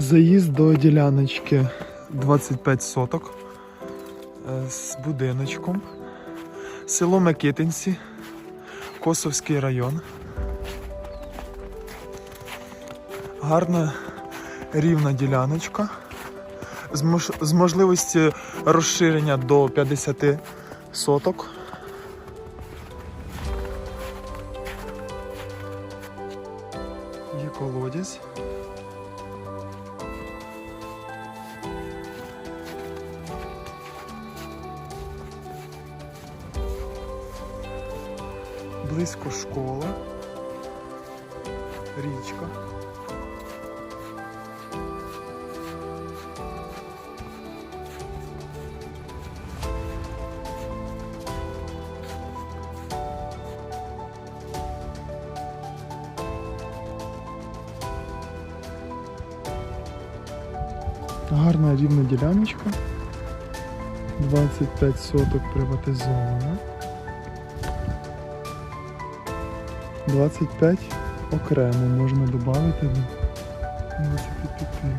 Заїзд до діляночки 25 соток е, з будиночком. Село Микитинці, Косовський район. Гарна рівна діляночка з, мож- з можливістю розширення до 50 соток. Є колодязь. Близько школа, річка. Гарна рівна діляночка. 25 соток приватизована. 25 окремо можна додати до 25.